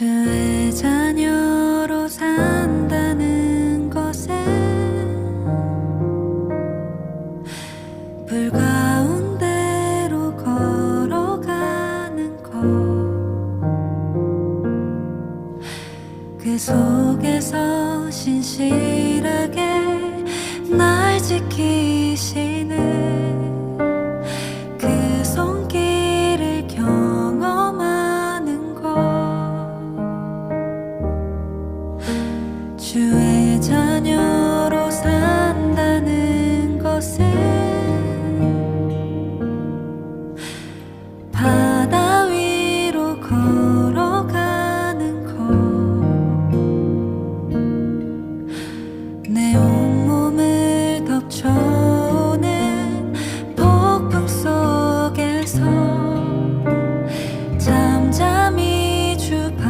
주의 자녀로 산다는 것에 불 가운데로 걸어가는 것. 그 속에서 신실하게 날 지키 주의 자녀